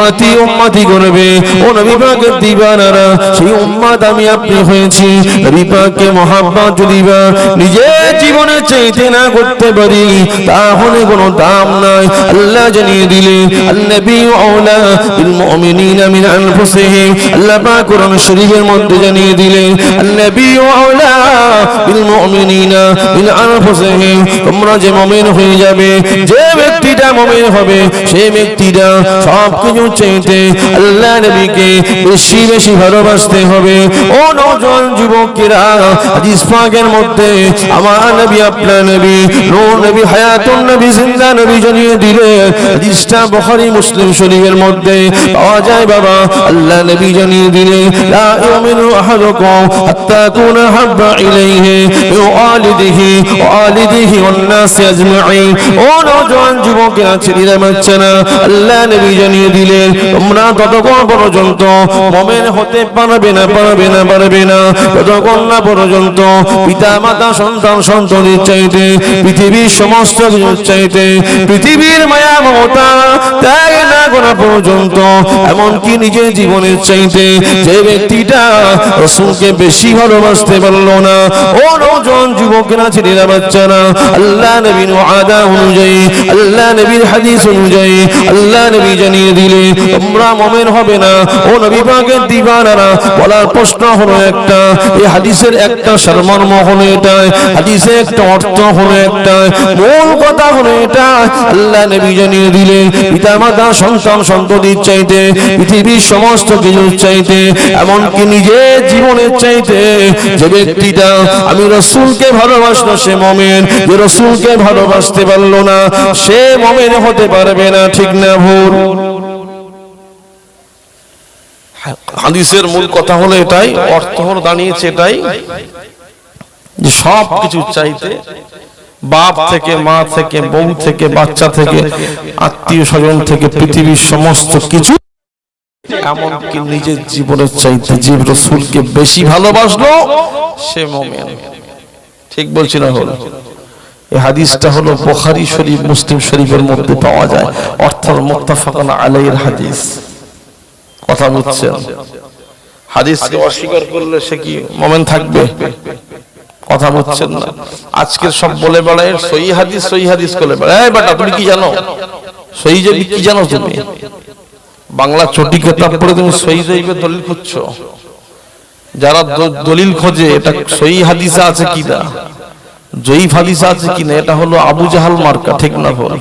উম্মাতি উম্মাতি করবে ও নবী পাকের দিবানারা, সেই উম্মাদ আমি আপনি হয়েছি। নবী পাককে মহাব্বত যদি বা নিজের জীবনে চাইতে না করতে পারি, তাহলে কোনো দাম নাই। আল্লাহ জানিয়ে দিলে আল্লাবী আওলা বিল মুমিনিনা মিন আনফুসিহিম। আল্লাহ পাক কোরআন শরীফের মধ্যে জানিয়ে দিলে আল্লাবী আওলা বিল মুমিনিনা মিন আনফুসিহিম। তোমরা যে মুমিন হয়ে যাবে, যে ব্যক্তিটা মুমিন হবে সেই ব্যক্তিটা সব কিছু চাইতে আল্লাহ নবীকে বেশি বেশি ভালোবাসতে হবে। ও নওজোয়ান যুবকেরা, হাদিস পাকের মধ্যে আমার নবী, আপনার নবী, নূর নবী, হায়াতুন নবী, জিন্দা নবী জানিয়ে দিলে হাদিসটা বুখারী, মুসলিম শরীফের মধ্যে পাওয়া যায় বাবা। আল্লাহ নবী জানিয়ে দিলে, লা ইউমিনু আহাদুকুম হাত্তা কুনা হাব্বা ইলাইহি মিন ওয়ালিদিহি ওয়া ওয়ালিদিহি ওয়ান নাস আজমাইন। ও নওজোয়ান যুবকেরা, ছেলেরা, বাচ্চারা, আল্লাহ নবী জানিয়ে দিলেন তোমরা ততক্ষণ পর্যন্ত মুমিন হতে পারবে না পারবে না পারবে না ততক্ষণ না পর্যন্ত পিতা, মাতা, সন্তান সন্তানের চাইতে, পৃথিবীর সমস্ত কিছুর চাইতে, পৃথিবীর মায়া, মমতা তাই না করা পর্যন্ত, এমনকি নিজের জীবনের চাইতে যে ব্যক্তিটা রসুলকে বেশি ভালোবাসতে পারল না, ও নজন যুবকেরা, ছেলেরা, বাচ্চারা, আল্লাহ নবীন আদা অনুযায়ী, আল্লাহ নবীর হাদিস অনুযায়ী, আল্লাহ নবী জানিয়ে দিলে, তোমরা মোমেন হবে না। ও নবী পাকের দিবানারা, বলার প্রশ্ন হলো একটা, এই হাদিসের একটা সারমর্ম হলো এটা, হাদিসের একটা অর্থ হলো একটা, মূল কথা হলো এটা, আল্লাহ নবী জানিয়ে দিলে পিতা মাতা সন্তান সন্ততির চাইতে, পৃথিবীর সমস্ত কিছুর চাইতে, এমনকি নিজের জীবনের চাইতে, যে ব্যক্তিটা আমি রসুলকে ভালোবাসলো, সে মমেন, যে রসুলকে ভালোবাসতে পারল না, সে মমেন হতে পারবে না, ঠিক না ভুল? হাদিসের মূল কথা হলো এটাই, অর্থ হলো দাঁড়িয়েছে এটাই, যে সব কিছু চাইতে বাপ থেকে, মা থেকে, বউ থেকে, বাচ্চা থেকে, আত্মীয় স্বজন থেকে, পৃথিবীর সমস্ত কিছু। এমনকি নিজের জীবনের চাইতে জীব রসুলকে বেশি ভালোবাসলো, সে মোমেন। ঠিক বলছি না হলো এই হাদিসটা হলো বুখারী শরীফ, মুসলিম শরীফের মধ্যে পাওয়া যায়। অর্থাৎ মুত্তাফাকুন আলাইহির হাদিস। কথা বুঝছেন? হাদিসকে অস্বীকার করলে সে কি মোমেন থাকবে? কথা বলছেন না। আজকের সব বলে বেড়ায় সই হাদিস সই হাদিস করে বেড়ায়। বেটা তুমি কি জানো? সই যে কি জানো তুমি? বাংলা চটি কেতাব পড়ে তুমি সই জৈবে দলিল খুঁজছো? যারা দলিল খোঁজে এটা সই হাদিসে আছে কিনা? জয়ীফ হাদিসে আছে কি না এটা হলো আবু জাহাল মার্কা ঠিক না ভুল?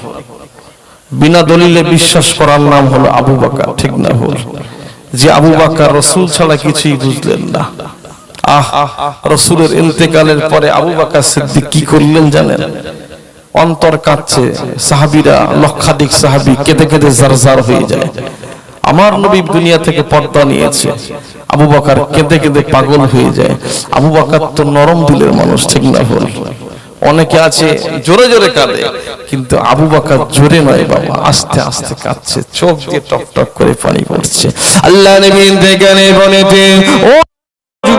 বিনা দলিলে বিশ্বাস করার নাম হলো আবু বাকার ঠিক না ভুল? যে আবু বাকার রসুল ছাড়া কিছুই বুঝলেন না। আহ, রসুলের ইন্তেকালের পরে আবু বাকার সিদ্দিক কি করলেন জানেন? অন্তর কাঁদছে, সাহাবিরা লক্ষাধিক সাহাবি কেঁদে কেঁদে হয়ে যায়। আমার নবী দুনিয়া থেকে পর্দা নিয়েছে। আবু বাকার কেঁদে কেঁদে পাগল হয়ে যায়। আবু বাকার তো নরম দিলের মানুষ, ঠিক না ভুল? অনেকে আছে, জোরে জোরে কাঁদে, কিন্তু আবু বাকার জোরে নয় বাবা, আস্তে আস্তে কাঁদছে, চোখ দিয়ে টক টক করে পানি পড়ছে। আল্লাহ নবী বনেতে, ও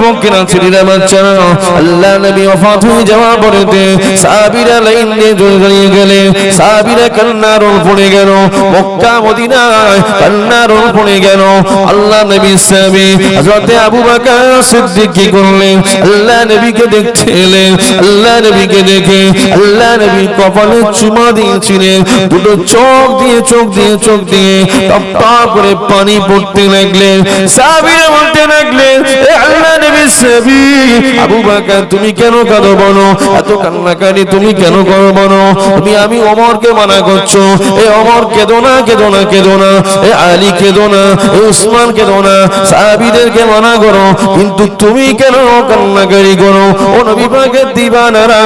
যুবকেরা ছেলেরা বাচ্চারা আল্লাহ নবী ওফাত হয়ে যাওয়ার পরেতে সাহাবীরা লাইন দিয়ে জড়িয়ে গেলে সাহাবীরা কান্নার পড়ে গেল। মক্কা, মদিনায় কান্নার পড়ে গেল। আল্লাহ নবী সাহাবী হযরতে আবু বকর সিদ্দিক কি করলেন? আল্লাহ নবীকে দেখতে এলেন আল্লাহ নবীকে দেখে আল্লাহ নবী কপালে চুমা দিয়েছিলেন। দুটো চোখ দিয়ে চোখ দিয়ে চোখ দিয়ে টপ করে পানি পড়তে লাগলেন। সাহাবীরা বলতে লাগলেন আল্লাহ আবু বকর কিন্তু তুমি কেন কান্নাকারি করো? ও নবী দিবানারা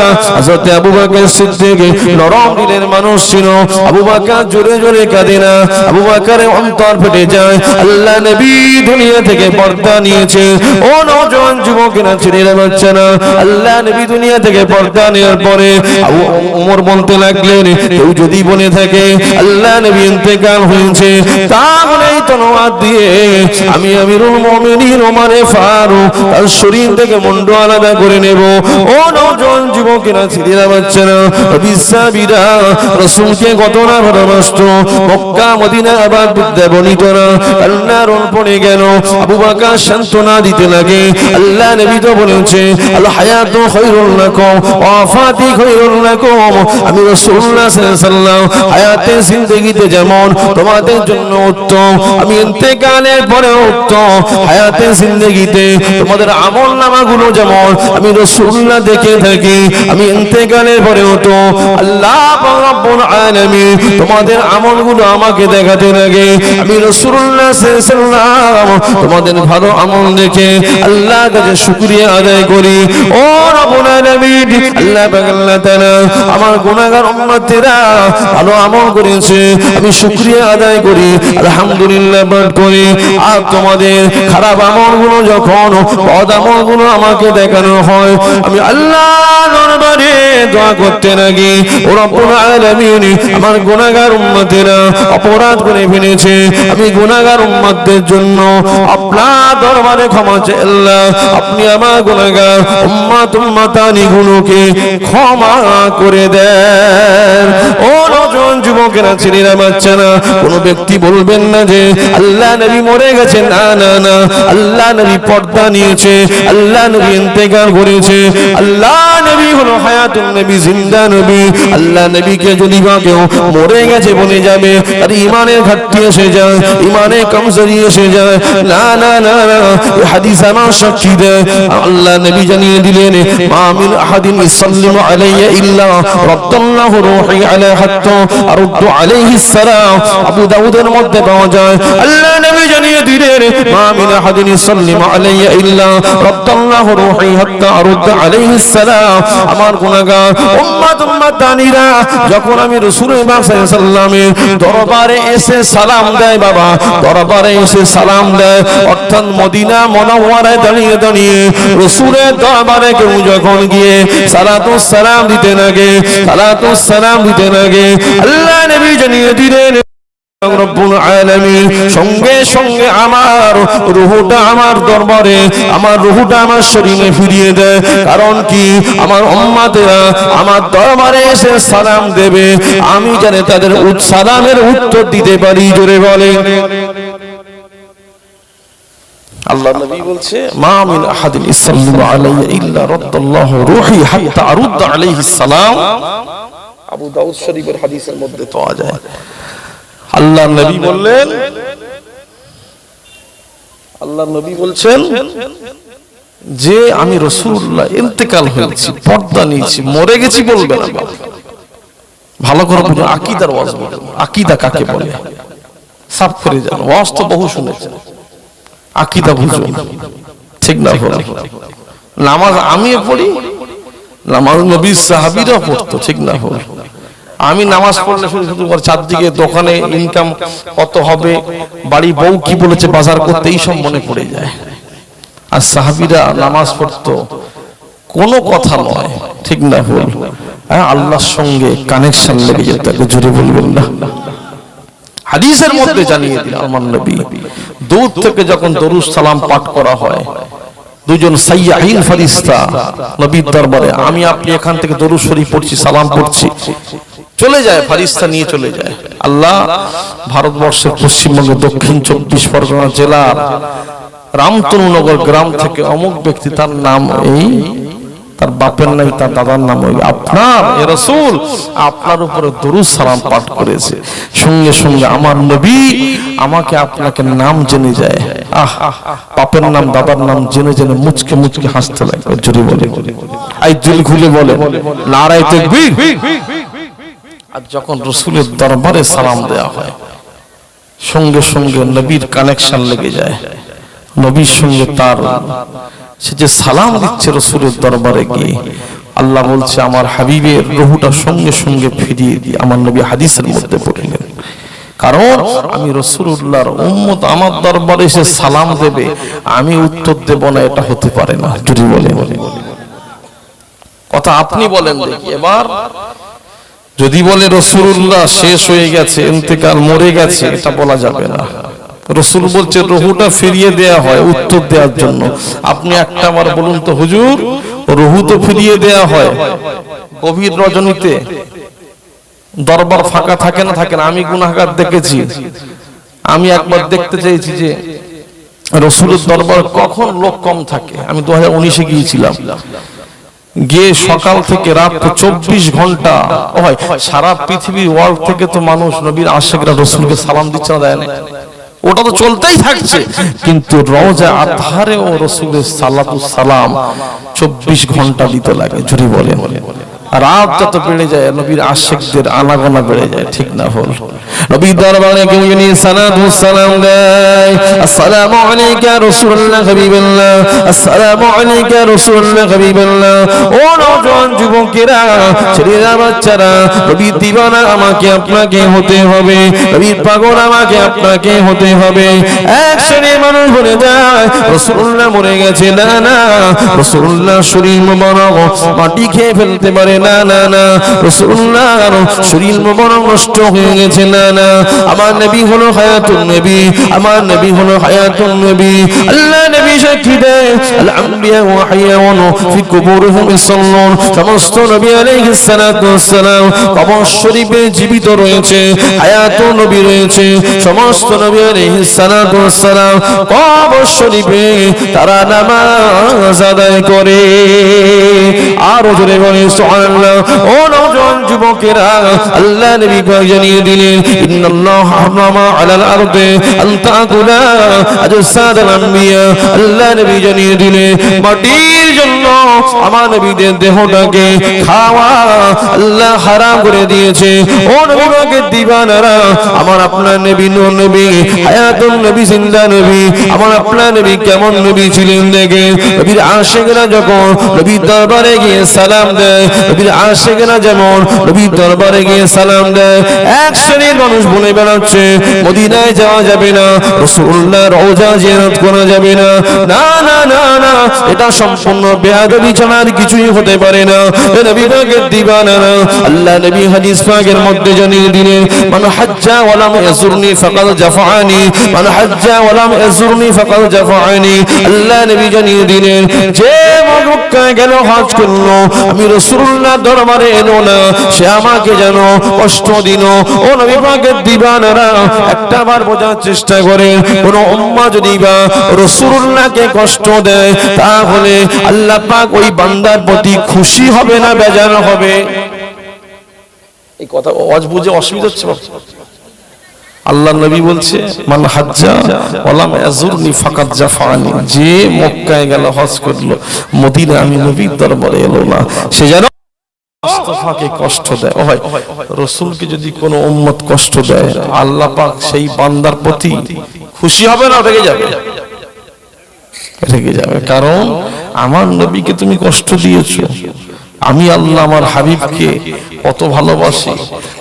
আবু বকর সিদ্দিক, নরম দিলের মানুষ ছিল। আবু বকর জোরে জোরে কাঁদে না। আবু বকরের অন্তর ফেটে যায়। আল্লাহ নবী দুনিয়া থেকে পর্দা নিয়েছে। ও নওজোয়ান নজন যুবকেরা ছেড়ে পাচ্ছে না। আল্লাহ নবী দুনিয়া থেকে পর্দা নেওয়ার পরে ওমর বলতে লাগলেন, কেউ যদি বলে থাকে, আল্লাহ নবী ইন্তেকাল হয়েছে, তাহলে তলোয়ার দিয়ে আমি আমিরুল মুমিনিন ওমরে ফারুক তার শরীর থেকে মুন্ড আলাদা করে নেব। ও নজন যুবকেরা না। বিশ্বাবীরা রসুলকে কত না ভালোবাসত। মক্কা, মদিনা আবার বিদ্যা বনিত না। আল্লাহর পড়ে গেল। আবু বাকার সান্ত্বনা দিতে লাগে। আল্লাহ নবী তো বলেছে আল হায়াতু খায়রুল লাকুম, ওয়াফাতি খায়রুল লাকুম। আমি রাসূলুল্লাহ সাল্লাল্লাহু হায়াতে জিন্দেগিতে যেমন তোমাদের জন্য উত্তম, আমি ইন্তেকালের পরে উত্তম। হায়াতে জিন্দেগিতে তোমাদের আমল নামাগুলো যেমন আমি রাসূলুল্লাহ দেখে থাকি, আমি ইন্তেকালের পরেও তো আল্লাহ রাব্বুল আলামিন তোমাদের আমলগুলো আমাকে দেখাতে লাগে। আমি রাসূলুল্লাহ সাল্লাল্লাহু তোমাদের ভালো আমল দেখে আল্লাহর কাছে শুকরিয়া আদায় করি। ও আল্লাহ আল্লাহ আমার গুনাহগার উম্মতেরা ভালো আমল করেছে, আমি শুকরিয়া আদায় করি, আলহামদুলিল্লাহ পাঠ করি। আর তোমাদের খারাপ আমলগুলো যখন বদ আমলগুলো আমাকে দেখানো হয়, আমি আল্লাহ দরবারে দোয়া করতে লাগি। ও রব্বুল আমার গুনাহগার উম্মতেরা অপরাধ করে ফেলেছে, আমি গুনাহগার উম্মতদের জন্য আপনার দরবারে ক্ষমা চাই আল্লাহ আপনি আমার গুনাহগার, উম্মত উম্মতানি গুলোকে ক্ষমা করে দেন। ও নজন যুবকেরা ছেলেরা বাচ্চারা কোনো ব্যক্তি বলবেন না যে, আল্লাহ নবী মরে গেছে, না না না। আল্লাহ নবী পর্দা নিয়েছে, আল্লাহ নবী ইন্তেকাল করেছে। আল্লাহ নবী হলো হায়াতুন নবী, জিন্দা নবী। আল্লাহ নবীকে যদি বা কেউ মরে গেছে বলে যাবে আর ইমানের ঘাটতি এসে যায় ইমানের কমজোরি এসে যায়। না না না না হাদিস আমার সাক্ষী দেয় আল্লাহ নবী জানিয়ে দিলেন, মা মিন আহাদিন ইসাল্লিমু আলাইয়া ইল্লা রাদ্দাল্লাহু রূহি আলা হাত্তা আরুদ্দু আলাইহি সালাম। আবু দাউদের মধ্যে পাওয়া যায়, আল্লাহ নবী জানিয়ে দিলেন, মা মিন আহাদিন ইসাল্লিমু আলাইয়া ইল্লা রাদ্দাল্লাহু রূহি হাত্তা আরুদ্দু আলাইহি সালাম। আমার গুনাহগার উম্মত উম্মতানিরা যখন আমি রাসূলের সাল্লামের দরবারে এসে সালাম দেয়, বাবা, দরবারে এসে সালাম দেয়, অর্থাৎ মদিনা মনোয়ারায় দাঁড়িয়ে দাঁড়িয়ে রসুলের দরবারে কেউ যখন গিয়ে সালাতু সালাম দিতে লাগে সালাতু সালাম দিতে লাগে আল্লাহ নবী জানিয়ে দিলেন সঙ্গে সঙ্গে আমার রুহুটা আমার দরবারে, আমার রুহুটা আমার শরীরে ফিরিয়ে দেয়। কারণ কি? আমার উম্মাতেরা আমার দরবারে এসে সালাম দেবে। আমি জানি তাদের সালামের উত্তর দিতে পারি, জোরে বলে আল্লাহ নবী বলছে মা মিন আহাদিন ইসাল্লিমু আলাইয়া ইল্লা রাদ্দাল্লাহু রূহি হাত্তা আরুদ্দ আলাইহিস সালাম। আবু দাউদ শরীফের হাদিসের মধ্যে পাওয়া যায়। আল্লাহ নবী বললেন আল্লাহ নবী বলছেন যে আমি রসুল্লাহ ইন্তেকাল হয়েছি পর্দা নিয়েছি মরে গেছি বলবে না ভালো করে বুঝুন আকিদার ওয়াজ বলুন আকিদা কাকে বলে? সাফ করে যান ওয়াজ তো বহু শুনেছেন। আকিদা বুঝুন ঠিক না নামাজ আমিও পড়ি, নামাজ নবী সাহাবিরা পড়তো, ঠিক না বলে আমি নামাজ পড়লে শুধু শুধু চারদিকে দোকানে ইনকাম কত হবে, বাড়ি বউ কি বলেছে, বাজার করতে এই সব মনে পড়ে যায়। আর সাহাবিরা নামাজ পড়তো, কোনো কথা নয়, ঠিক না, ভুল। হ্যাঁ আল্লাহর সঙ্গে কানেকশন লেগে যেত জুড়ে বলবেন না। হাদিসের মধ্যে জানিয়ে দিল আমার নবী দূর থেকে যখন দরুদ সালাম পাঠ করা হয় দুজন সাইয়াহিন ফারিস্তা নবীর দরবারে আমি আপনি এখান থেকে দরুদ শরীফ পড়ছি সালাম পড়ছি। চলে যায় ফারিস্তা নিয়ে চলে যায়। আল্লাহ ভারতবর্ষের পশ্চিমবঙ্গের দক্ষিণ চব্বিশ পরগনা জেলার রামতনুনগর গ্রাম থেকে অমুক ব্যক্তি তার নাম এই তার বাপের নাই তার দাদার নাম ওই আপনার। এ রসুল, আপনার উপরে দরুদ সালাম পাঠ করেছে। সঙ্গে সঙ্গে আমার নবী আমাকে আপনাকে নাম জেনে যায়। আহ, বাপের নাম, দাদার নাম জেনে জেনে মুচকে মুচকে হাসতে লাগে জুড়ে বলে। আই জুল খুলে বলে নারাই তাকবীর। আর যখন রসুলের দরবারে সালাম দেয়া হয়, সঙ্গে সঙ্গে নবীর কানেকশন লেগে যায়। নবীর সঙ্গে তার সে যে সালাম দিচ্ছে রসুলের দরবারে গিয়ে আল্লাহ বলছে আমার হাবিবের রহুটা সঙ্গে সঙ্গে ফিরিয়ে দিয়ে আমার নবী হাদিসের মধ্যে পড়লেন কারণ আমি রসুল্লাহর উম্মত আমার দরবারে এসে সালাম দেবে। আমি উত্তর দেব না এটা হতে পারে না। যদি বলে কথা আপনি বলেন দেখি এবার যদি বলে রসুল্লাহ শেষ হয়ে গেছে ইন্তেকাল মরে গেছে এটা বলা যাবে না। রসুল বলছে রহুটা ফিরিয়ে দেয়া হয় উত্তর দেওয়ার জন্য। আপনি একটা বার বলুন তো হুজুর রহু তো ফিরিয়ে দেয়া হয় গভীর রজনীতে? দরবার ফাঁকা থাকে না থাকে না? আমি গুনাহগার দেখেছি। আমি একবার দেখতে চাইছি যে রসুলের দরবার কখন লোক কম থাকে। আমি দু হাজার উনিশে গিয়েছিলাম। গিয়ে সকাল থেকে রাত চব্বিশ ঘণ্টা হয়। সারা পৃথিবী ওয়ার্ল্ড থেকে তো মানুষ নবীর আশেকরা রসুলকে সালাম দিচ্ছে না দেয় না ওটা তো চলতেই থাকছে। কিন্তু রওজা আধারে ও রসুলের সালাতু সালাম চব্বিশ ঘণ্টা দিতে লাগে জুড়ি বলেন। রাত যত বেড়ে যায়, নবীর আশেকদের আনাগোনা বেড়ে যায়, ঠিক না ভুল? নবীর দরবারে কেউ যদি সালাতু সালাম দেয়, আসসালামু আলাইকা রাসূলুল্লাহ হাবিবাল্লাহ, আসসালামু আলাইকা রাসূলুল্লাহ হাবিবাল্লাহ, ও নওজোয়ান যুবকেরা, ছেলেরা, বাচ্চারা, নবীর দিবানা আমাকে আপনাকে হতে হবে, নবীর পাগল আমাকে আপনাকে হতে হবে। এক শ্রেণির মানুষ বলে যায়, রাসূলুল্লাহ মরে গেছে, না না, রাসূলুল্লাহ শরীর মোবারক, মাটি খেয়ে ফেলতে পারে না না না। শরীর নষ্ট হয়ে গেছে, না না। আমার নবী হলো নবী, আমার নবী হলো নবী। আল্লাহ নবী সাক্ষী জীবিত রয়েছে নবী রয়েছে। সমস্ত তারা নামাজ আদায় করে। আর বলে নবী নবী মাটির জন্য আমার নবীদের দেহটাকে খাওয়া আল্লাহ হারাম করে দিয়েছে। ও নবী পাকের দিবানারা, আমার আপনার নবী নবী, হায়াতুন নবী নবী, আমার আপনার নবী কেমন নবী ছিলেন দেখে নবীর আশেকরা যখন নবীর দরবারে গিয়ে সালাম দেয় নবীর আশেকরা যেমন, নবীর দরবারে গিয়ে সালাম দেয়। এক শ্রেণির মানুষ বলে বেড়াচ্ছে, মদিনায় যাওয়া যাবে না রসুল্লাহ রওজা জিয়ারত করা যাবে না। না না না না, এটা সম্পূর্ণ বেয়াদবি ছাড়ার কিছুই হতে পারে না। নবী পাকের দিবানা না আল্লাহ নবী হাদিস পাকের মধ্যে জানিয়ে দিলেন, মান হাজ্জা ওয়ালাম ইয়াজুরনি ফাকাদ জাফানি মান হাজ্জা ওয়ালাম ইয়াজুরনি ফাকাদ জাফানি আল্লাহ নবী জানিয়ে দিলেন, যে মক্কায় গেল হজ করল, আমি রাসূলুল্লাহ দরবারে এলো না। সে আমাকে যেন কষ্ট দিল। ও নবী পাকের দিবানারা, একটা বার বোঝার চেষ্টা করেন কোন উম্মা যদি বা রাসূলুল্লাহকে কষ্ট দেয়, তাহলে আল্লাহ পাক ওই বান্দার প্রতি খুশি হবে না বেজার হবে? এই কথা অজ বুঝে অসুবিধা হচ্ছে? আল্লাহ নবী বলছে, মান হাজ্জা ওয়ালাম ইয়াজুরনি ফাকাত জাফানি যে মক্কায় গেল, হজ করল মদিনা আমি নবীর দরবারে এলো না। সে যেন মুস্তাফাকে কষ্ট দেয়। রসুলকে যদি কোনো উম্মত কষ্ট দেয়, আল্লাহ পাক সেই বান্দার প্রতি খুশি হবে না, রেগে যাবে? রেগে যাবে। কারণ আমার নবীকে তুমি কষ্ট দিয়েছ। আমি আল্লাহ আমার হাবিবকে কত ভালোবাসি।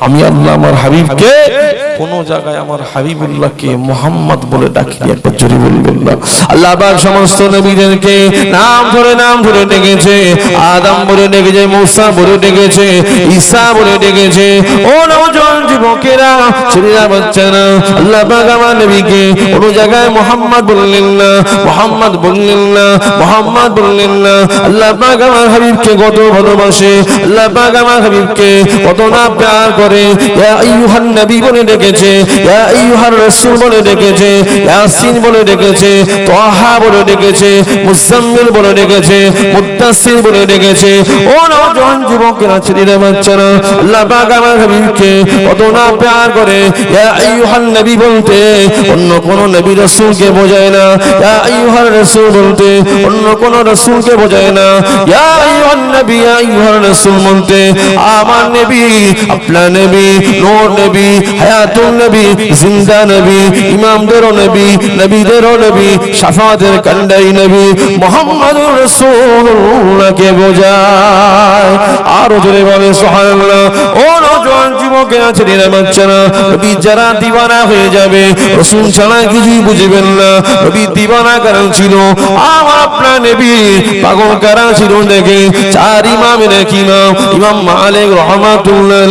আমি আল্লাহ আমার হাবিবকে কোন জায়গায় আমার হাবিবুল্লাহকে মোহাম্মদ বলে ডাকি একবার জোরে বলবেন না আল্লাহ পাক সমস্ত নবীদেরকে নাম ধরে নাম ধরে ডেকেছে, আদম বলে ডেকেছে, মূসা বলে ডেকেছে, ঈসা বলে ডেকেছে, ও নওজোয়ান যুবকেরা, ছেলেরা, বাচ্চারা, আল্লাহ পাক আমার নবীকে কোন জায়গায় মোহাম্মদ বললেন না, মোহাম্মদ বললেন না, মোহাম্মদ বললেন না। আল্লাহ পাক আমার হাবিবকে কত ভালোবাসে, আল্লাহ পাক আমার হাবিবকে কত না প্যার করে, ইয়া আইয়ুহান নবী বলে ডেকেছে আইয়ুহার রাসূল বলে ডেকেছে, ইয়াসিন বলে ডেকেছে তাহা বলে ডেকেছে, মুজাম্মিল বলে ডেকেছে মুত্তাসির বলে ডেকেছে। ও নওজোয়ান যুবকেরা ছেলেরা বাচ্চারা আল্লাহ পাক আমার হাবিবকে কত না প্যার করে, ইয়া আইয়ুহান নবী বলতে, অন্য কোন নবী রাসূলকে বোঝায় না। ইয়া আইয়ুহার রাসূল বলতে, অন্য কোন রাসূলকে বোঝায় না। ইয়া আইয়ুহান নবী, ইয়া আইয়ুহার রাসূল বলতে, আমার নবী, আপনার নবী, নূর নবী হায়াতুন নবী, জিন্দা নবী, ইমামদেরও নবী, নবীদেরও নবী শাফাতের কান্ডাই নবী, মোহাম্মদুর রাসূলুল্লাহকে বোঝায়। আরও জোরে বলে, সুবহানাল্লাহ। ও নওজোয়ান যুবকে আছে নিরাম বাচ্চারা, নবী যারা দিওয়ানা হয়ে যাবে, রসুল ছাড়া কিছুই বুঝবেন না। নবী দিওয়ানা কারণ ছিল, আমার আপনার নবী পাগল কারা ছিল দেখে, চার ইমামের এক ইমাম ইমাম মালিক রহমাতুল্লাহ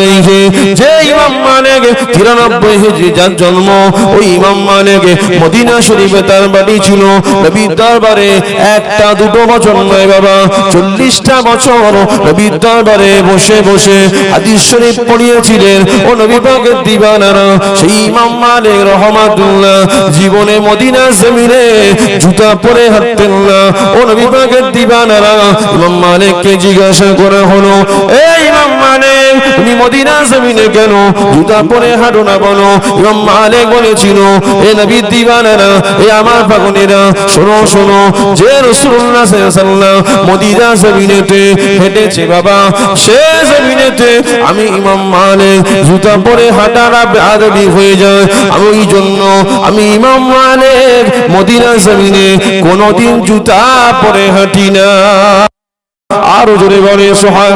যে ইমাম মালিক 93 হিজরি যার জন্ম ওই ইমাম মদিনা শরীফে তার বাড়ি ছিল। নবী দরবারে একটা, দুটো বছর নয় বাবা, চল্লিশটা বছর নবী দরবারে বসে বসে শরীফ পড়িয়েছিলেন। ও নবী পাকের দিবানারা, সেই ইমাম মালিক রহমাতুল্লাহ জীবনে মদিনা জমিনে জুতা পরে হাঁটতেন না। ও নবী পাকের দিবানারা, ইমাম মালিককে জিজ্ঞাসা করা হলো এই ইমাম মালিক তুমি মদিনা জমিনে কেন জুতা পরে হাঁটো না বলো মালিক বলেছিল, এ নবী দিবানারা, এ আমার পাগনেরা শোনো শোনো, যে রাসূলুল্লাহ মদিনা জমিনেতে হেঁটেছে বাবা, সে জমিনেতে আমি ইমাম মালিক, জুতা পরে হাঁটারা বেআদবি হয়ে যায়। আমি ওই জন্য, আমি ইমাম মালিক, মদিনা জমিনে কোনোদিন জুতা পরে হাঁটি না। আরও জোরে বলে সোহায়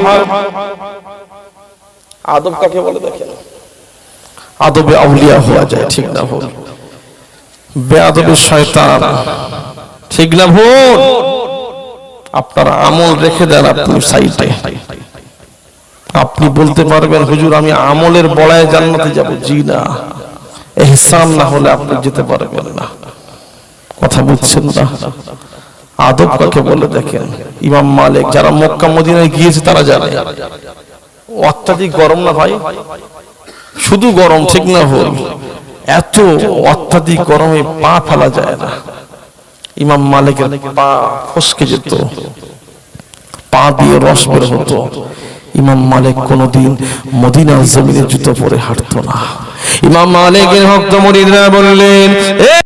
আদব কাকে বলে দেখেন? আদবে আউলিয়া হওয়া যায়, ঠিক না ভুল? বেআদবে শয়তান। ঠিক না ভুল? আপনার আমল রেখে দেন আপনি সাইটে আপনি বলতে পারবেন, হুজুর, আমি আমলের বড়ায় জান্নাতে যাব। জি না। এহসান না হলে আপনি যেতে পারবেন না। কথা বুঝছেন না? আদব কাকে বলে দেখেন? ইমাম মালিক, যারা মক্কা, মদিনায় গিয়েছে, তারা জানে। অত্যাধিক গরম না ভাই? শুধু গরম, ঠিক না হল এত অত্যাধিক গরমে পা ফেলা যায় না। ইমাম মালিকের পা ফসকে যেত। পা দিয়ে রস বের হতো। ইমাম মালিক কোনদিন মদিনার জমিনে জুতো পরে হাঁটতো না। ইমাম মালিকের ভক্ত মরিদরা বললেন, "এ এক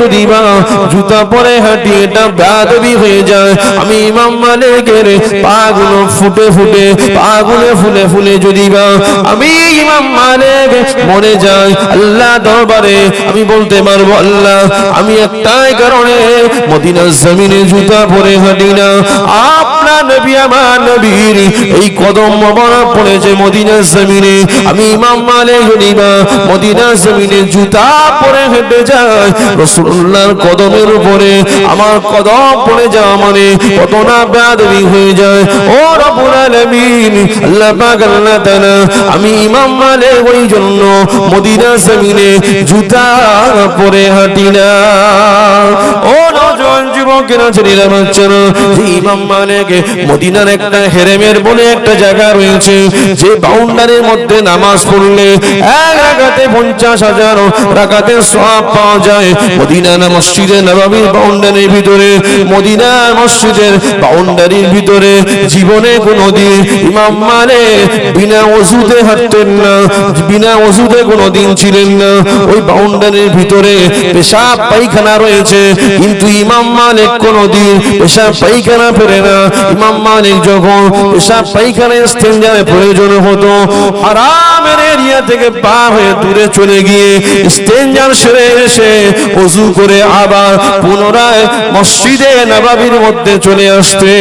যদি বা জুতা পরে হাঁটি এটা হয়ে যায়। আমি ইমাম মালিকের পাগুলো ফুটে ফুটে ফুলে ফুলে যদি আমি ইমাম মালিক মরে যাই, আল্লাহ দরবারে আমি বলতে পারব, আল্লাহ, আমি একটাই কারণে জমিনে জুতা পরে হাঁটি না। আপনার নবী, আমার নবীর এই কদম মোবারক পড়েছে মদিনার জমিনে। আমি ইমাম মালিক যদি বা মদিনার জমিনে জুতা পরে হেঁটে যায় রসুল্লাহর কদমের উপরে আমার কদম পড়ে যাওয়া মানে কত না বেয়াদবি হয়ে যায়। ও রব্বুল আলামিন, আল্লাহ পাক আল্লাহ তাআলা, আমি ইমাম মালিক ওই জন্য মদিনা জমিনে জুতা পরে হাঁটি না ও নওজোয়ান যুবকেরা ছেলেরা বাচ্চারা ইমাম মালিক মদিনার একটা হেরেমের বলে একটা জায়গা রয়েছে, যে বাউন্ডারির মধ্যে নামাজ পড়লে এক রাকাতে পঞ্চাশ হাজার রাকাতে সওয়াব পাওয়া যায়। মদিনার মসজিদে নবাবির বাউন্ডারির ভিতরে, মদিনার মসজিদের বাউন্ডারির ভিতরে জীবনে কোনোদিন ইমাম মানে বিনা ওষুধে হাঁটতেন না, বিনা ওষুধে কোনোদিন ছিলেন না। ওই বাউন্ডারির ভিতরে পেশাব পায়খানা রয়েছে, কিন্তু ইমাম মালিক কোনোদিন পেশাব পায়খানা ফেরে না। ইমাম মালিক যখন পেশাব পায়খানা ইস্তেঞ্জারে প্রয়োজন হতো, হারামের এরিয়া থেকে পার হয়ে দূরে চলে গিয়ে ইস্তেঞ্জার সেরে এসে অজু করে আবার পুনরায় মসজিদে নবাবির মধ্যে চলে আসতে।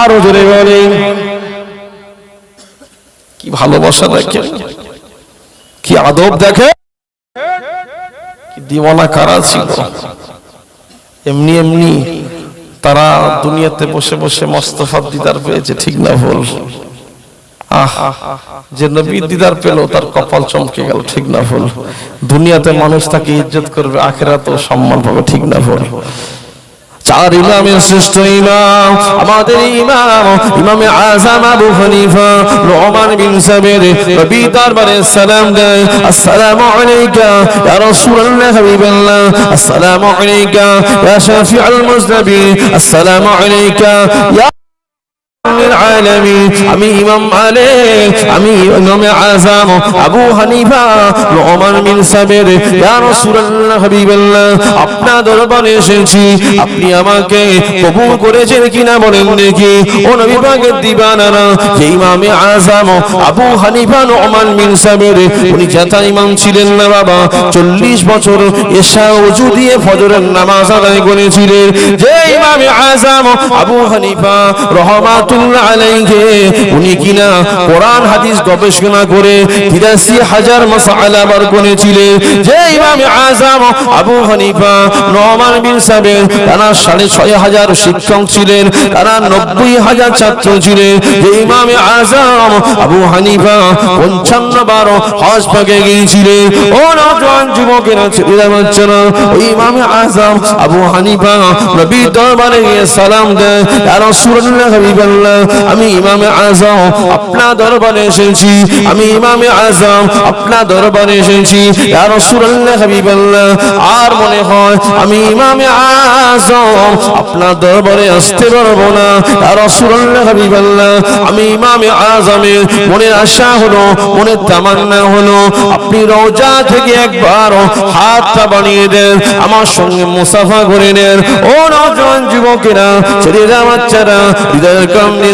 আরও জোরে বলে কি ভালোবাসা দেখে কি আদব দেখে দিওয়ানা কারা ছিল। এমনি এমনি তারা দুনিয়াতে বসে বসে মস্তফা দিদার পেয়েছে, ঠিক না ভুল? যে নবী দিদার পেল, তার কপাল চমকে গেল, ঠিক না ভুল। দুনিয়াতে মানুষ তাকে ইজ্জত করবে, আখেরাতেও সম্মান পাবে, ঠিক না ভুল। চার ইমামের শ্রেষ্ঠ ইমাম, আমাদের ইমাম, ইমামে আজম আবু হানিফা রহমান বিন সাবের রবি দরবারে সালাম দেয়, আসসালামু আলাইকা, ইয়া রাসূলুল্লাহ, হাবিবাল্লাহ, আসসালামু আলাইকা, ইয়া শাফিউল মুজনবিন আসসালামু আলাইকা, ইয়া রব্বিল আলামিন, আমি ইমাম মালিক আমি ইমাম আযম আবু হানিফা রহমান বিন সাবের, ইয়া রাসূলুল্লাহ হাবিবাল্লাহ, আপনার দরবারে এসেছি। আপনি আমাকে কবুল করেছেন কিনা বলেন দেখি। ও নবী পাকের দিবানারা, যে ইমামে আযম আবু হানিফা রহমান বিন সাবের, উনি যাতা ইমাম ছিলেন না বাবা 40 বছর এশা ওযু দিয়ে ফজরের নামাজ আদায় করেছিলেন। যে ইমামে আযম আবু হানিফা, রহমাতুল্লাহ আলাইহি, উনি কিনা কোরআন, হাদিস গবেষণা করে 83 হাজার মাসআলা বার করেছিলেন। যে ইমাম আযম আবু হানিফা নোমান বিন সাবের, তারা সাড়ে ছয় হাজার শিক্ষক ছিলেন, তারা নব্বই হাজার ছাত্র ছিলেন। যে ইমাম আযম আবু হানিফা পঞ্চান্ন বার হজ পাকে গিয়েছিলেন। ও নওজোয়ান যুবকেরা, ছেলেরা, বাচ্চারা, ওই ইমাম আযম আবু হানিফা নবী দরবারে গিয়ে সালাম দেয় ইয়া রাসূলুল্লাহ, হাবিবাল্লাহ। আমি ইমামে আজম, আপনার দরবারে এসেছি। আমি ইমামে আজম, আপনার দরবারে এসেছি। ইয়া রাসূলুল্লাহ, হাবিবাল্লাহ, আর মনে হয় আমি ইমামে আজম, আপনার দরবারে আসতে পারব না। ইয়া রাসূলুল্লাহ, হাবিবাল্লাহ, আমি ইমামে আজমের মনের আশা হলো, মনের তামান্না হলো, আপনি রওজা থেকে একবার হাতটা বানিয়ে দেন, আমার সঙ্গে মুসাফা করে নেন। ও নওজোয়ান যুবকেরা, ছেলেরা, বাচ্চারা, হৃদয়ের কাম নিয়ে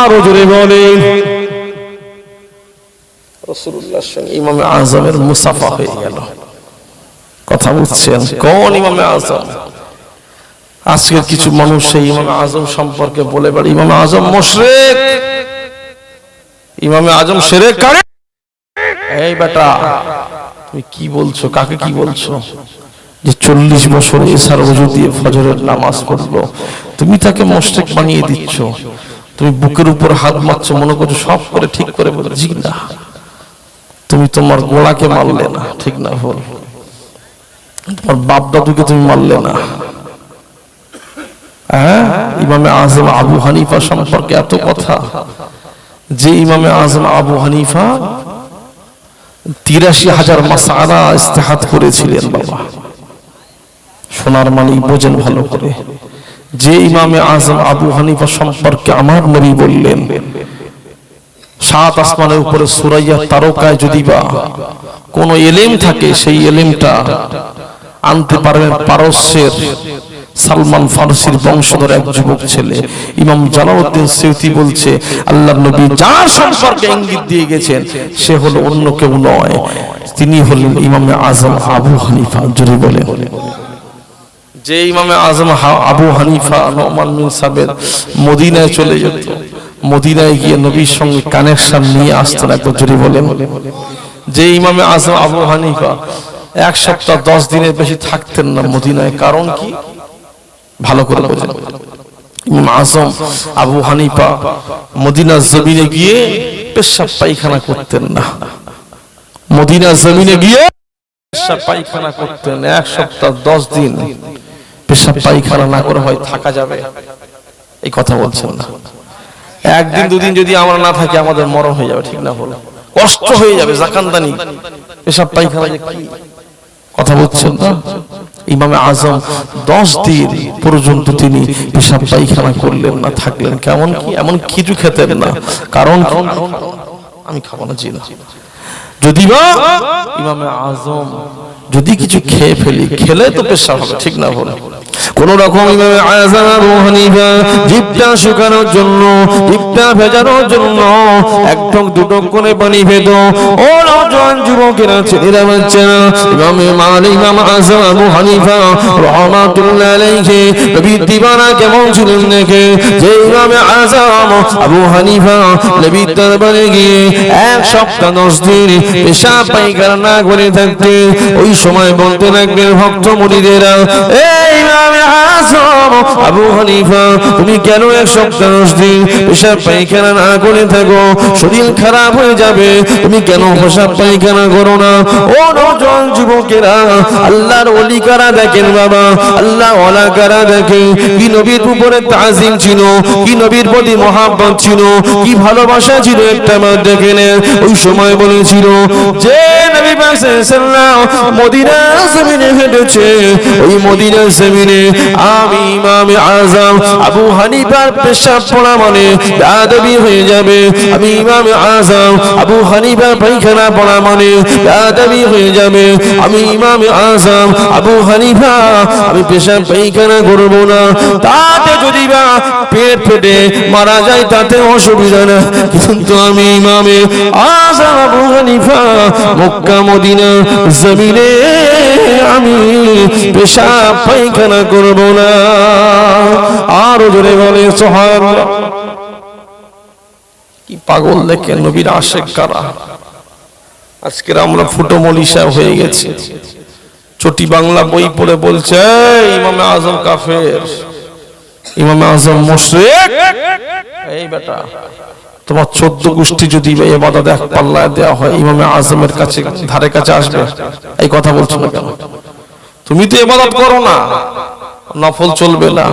আরও জোরে বলেন। রসুল্লাহর সঙ্গে ইমামে মুসাফা হয়ে গেল। কথা বুঝছেন কোন আজম? আজকে কিছু মানুষ সেই সম্পর্কে বলে বেড়ে কারে? এই বেটা, তুমি কি বলছো? কাকে কি বলছো? যে চল্লিশ বছর এসার ওজু দিয়ে ফজরের নামাজ পড়ল। তুমি তাকে মোশরেক বানিয়ে দিচ্ছ। তুমি বুকের উপর হাত মারছো, মনে করছ সব করে ঠিক করে বলছি। না। তুমি তোমার গোড়াকে মারলে না, ঠিক না ভুল। তোমার বাপ দাদুকে তুমি মারলে না। হ্যাঁ? ইমামে আজম আবু হানিফা সম্পর্কে এত কথা। যে ইমামে আজম আবু হানিফা তিরাশি হাজার মাসালা ইস্তেহাত করেছিলেন বাবা। সোনার মালিক বোঝেন ভালো করে। যে ইমামে আজম আবু হানিফা সম্পর্কে আমার নবী বললেন, সাত আসমানের উপরে সুরাইয়া তারকায় যদি বা কোন এলেম থাকে, সেই এলেমটা আনতে পারবেন পারস্যের সালমান ফারসির বংশধর এক যুবক ছেলে। ইমাম জালাউদ্দিন সৈয়দি বলছে আল্লাহ নবী যার সম্পর্কে ইঙ্গিত দিয়ে গেছেন, সে হলো অন্য কেউ নয়। তিনি হলেন ইমামে আজম আবু হানিফা জুড়ে বলে যে ইমামে আজম আবু হানিফা নোমান বিন সাবের মদিনায় চলে যেত, মদিনায় গিয়ে নবীর সঙ্গে কানেকশন নিয়ে আসতেন একবার জুড়ে বলেন। যে ইমামে আজম আবু হানিফা এক সপ্তাহ দশ দিনের বেশি থাকতেন না মদিনায়, কারণ কি? ভালো করে বোঝেন। ইমাম আজম আবু হানিফা মদিনা জমিনে গিয়ে পেশাব পায়খানা করতেন না। মদিনা জমিনে গিয়ে পেশাব পায়খানা করতেন এক সপ্তাহ দশ দিন। পেশাব পায়খানা না করে হয় থাকা যাবে। এই কথা বলছেন না। একদিন দুদিন যদি আমরা না থাকি, আমাদের মরণ হয়ে যাবে, ঠিক না বলো কষ্ট হয়ে যাবে, জাকান্দানি। পেশাব পায়খানা যে কি? কথা বলছেন না? ইমামে আজম দশ দিন পর্যন্ত তিনি পেশাব পায়খানা করলেন না, থাকলেন কেমন কি? এমন কিছু খেতেন না। কারণ আমি খাব না, জি না। যদি বা ইমামে আজম যদি কিছু খেয়ে ফেলি, খেলে তো পেশাব হবে, ঠিক না বলে কোন রকম ইমামে আযম আবু হানিফা জিভটা শুকানোর জন্য জিভটা ভেজানোর জন্য, এক ঠক দুটো করে পানি ভেদ। ও নওজোয়ান যুবকেরা, ছেলেরা, বাচ্চারা, ইমামে মালিক, ইমাম আযম আবু হানিফা রহমাতুল্লাহ আলাইহি, নবীর দিবানা কেমন ছিলেন দেখে? যে ইমামে আযম আবু হানিফা নবীর দরবারে গিয়ে এক সপ্তাহ দশ দিন পেশাব পায়খানা না করে থাকতে, ওই সময় বলতে লাগবেন ভক্ত মুনিদেরা এই আবু হানিফা, তুমি কেন এক সপ্তাহ দিন পেশাব পায়খানা না করে থাকো? শরীর খারাপ হয়ে যাবে, তুমি কেন পেশাব পায়খানা করো না? ও নজন যুবকেরা, আল্লাহর ওলি কারা দেখেন বাবা? আল্লাহ ওলা কারা দেখেন কি নবীর উপরে তাজিম ছিল? কি নবীর প্রতি মহাব্বত ছিল? কি ভালোবাসা ছিল একটা বার দেখে নেন ওই সময় বলেছিল, যে নবী সাল্লাল্লাহু মদিনা জমিনে হেঁটেছে। ওই মদিনা জমিনে আমি ইমামে আজম, আবু হানিফার পেশাব পড়া মানে বেয়াদবি হয়ে যাবে। আমি ইমামে আজম, আবু হানিফার পায়খানা পড়া মানে বেয়াদবি হয়ে যাবে। আমি ইমামে আজম, আবু হানিফা, আমি পেশাব পায়খানা করব না। তাতে যদি বা পেট ফেটে, মারা যায় তাতে অসুবিধা না। কিন্তু আমি ইমামে আজম, আবু হানিফা, মক্কা মদিনা জমিনে আমি পেশাব পায়খানা করব না। আরও জোরে বলে সোহান কি পাগল দেখে নবীর আশেক কারা? আজকের আমরা ফুটো মলিশা হয়ে গেছি। চটি বাংলা বই পড়ে বলছে ইমামে আজম কাফের, ইমামে আজম মুশরিক। এই বেটা। তোমার চোদ্দ গোষ্ঠী যদি এবাদত এক পাল্লায় দেওয়া হয়, ইমামে আজমের কাছে ধারে কাছে আসবে। এই কথা বলছো না কেন? তুমি তো এবাদত করো না। নফল চলবে না,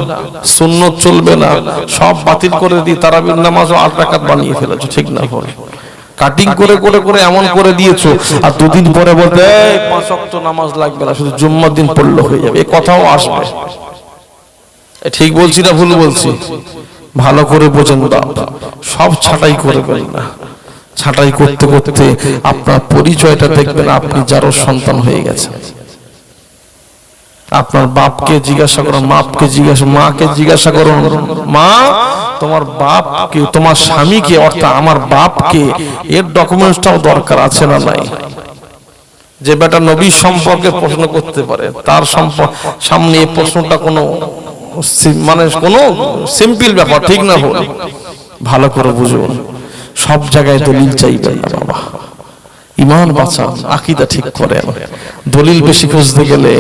সুন্নত চলবে না, সব বাতিল করে দিয়ে তারাবির নামাজও আট রাকাত বানিয়ে ফেলেছো, ঠিক না বল কাটিং করে করে করে এমন করে দিয়েছ, আর দুদিন পরে বলতে পাঁচ ওয়াক্ত নামাজ লাগবে না, শুধু জুম্মার দিন পড়লে হয়ে যাবে। এ কথাও আসবে। ঠিক বলছি না ভুল বলছি? ভালো করে বোঝেন বাপ সব ছাঁটাই করবেন না। ছাঁটাই করতে করতে আপনার পরিচয়টা দেখবেন আপনি যারও সন্তান হয়ে গেছেন। আপনার বাপকে জিজ্ঞাসা করুন, মাপকে জিজ্ঞাসা, মাকে জিজ্ঞাসা করুন, মা, তোমার বাপকে, তোমার স্বামীকে, অর্থাৎ আমার বাপকে এর ডকুমেন্টসটাও দরকার আছে না নাই? যে বেটা নবী সম্পর্কে প্রশ্ন করতে পারে, তার সম্পর্ক সামনে এই প্রশ্নটা কোনো মানে কোন সিম্পল ব্যাপার, ঠিক না ভুল? ভালো করে বুঝুন সব জায়গায় দলিল চাইবেন না বাবা। ইমান বাঁচান, আকিদা ঠিক করেন। দলিল বেশি খুঁজতে গেলে